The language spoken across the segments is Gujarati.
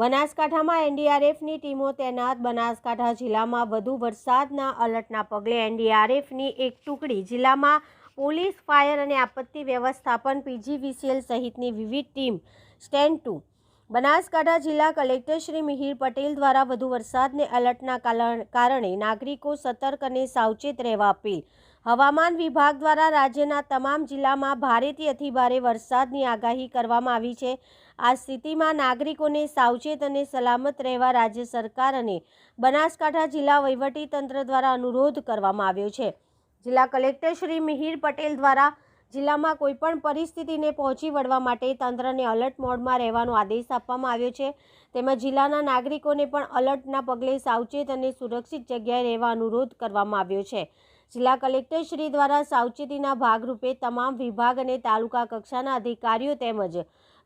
બનાસકાંઠામાં એનડીઆરએફની ટીમો તૈનાત. બનાસકાંઠા જિલ્લામાં વધુ વરસાદના અલર્ટના પગલે એનડીઆરએફની એક ટુકડી જિલ્લામાં પોલીસ, ફાયર અને આપત્તિ વ્યવસ્થાપન, પીજીવીસીએલ સહિતની વિવિધ ટીમ સ્ટેન્ડ ટુ બનાસકાંઠા જિલ્લા કલેક્ટર શ્રી મિહિર પટેલ દ્વારા વધુ વરસાદને એલર્ટના કારણે નાગરિકો સતર્ક અને સાવચેત રહેવા અપીલ. હવામાન વિભાગ દ્વારા રાજ્યના તમામ જિલ્લામાં ભારેથી અતિભારે વરસાદની આગાહી કરવામાં આવી છે. આ સ્થિતિમાં નાગરિકોને સાવચેત અને સલામત રહેવા રાજ્ય સરકાર અને બનાસકાંઠા જિલ્લા વહીવટી તંત્ર દ્વારા અનુરોધ કરવામાં આવ્યો છે. જિલ્લા કલેક્ટર શ્રી મિહિર પટેલ દ્વારા જિલ્લામાં કોઈપણ પરિસ્થિતિને પહોંચી વળવા માટે તંત્રને અલર્ટ મોડમાં રહેવાનો આદેશ આપવામાં આવ્યો છે. તેમજ જિલ્લાના નાગરિકોને પણ અલર્ટના પગલે સાવચેત અને સુરક્ષિત જગ્યાએ રહેવા અનુરોધ કરવામાં આવ્યો છે. જિલ્લા કલેક્ટર શ્રી દ્વારા સાવચેતીના ભાગરૂપે તમામ વિભાગ અને તાલુકા કક્ષાના અધિકારીઓ તેમજ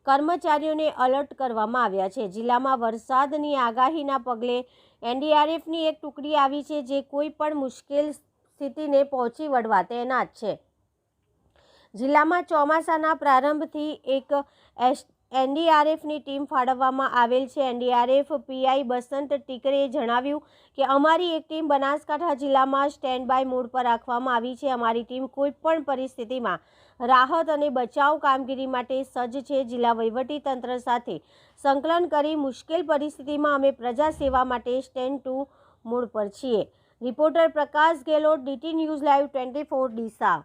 કર્મચારીઓને અલર્ટ કરવામાં આવ્યા છે. જિલ્લામાં વરસાદની આગાહીના પગલે એનડીઆરએફની એક ટુકડી આવી છે જે કોઈ પણ મુશ્કેલ સ્થિતિને પહોંચી વળવા તૈનાત છે. જિલ્લામાં ચોમાસાના પ્રારંભથી એક એસ, એનડીઆરએફની ટીમ ફાળવવામાં આવેલ છે. એનડીઆરએફ પીઆઈ બસંત ટીકરેએ જણાવ્યું કે, અમારી એક ટીમ બનાસકાંઠા જિલ્લામાં સ્ટેન્ડ બાય મોડ પર રાખવામાં આવી છે. અમારી ટીમ કોઈપણ પરિસ્થિતિમાં રાહત અને બચાવ કામગીરી માટે સજ્જ છે. જિલ્લા તંત્ર સાથે સંકલન કરી મુશ્કેલ પરિસ્થિતિમાં અમે પ્રજા સેવા માટે સ્ટેન્ડ ટુ મોડ પર છીએ. Reporter Prakash Gehlot, DT news live twenty four Deesa.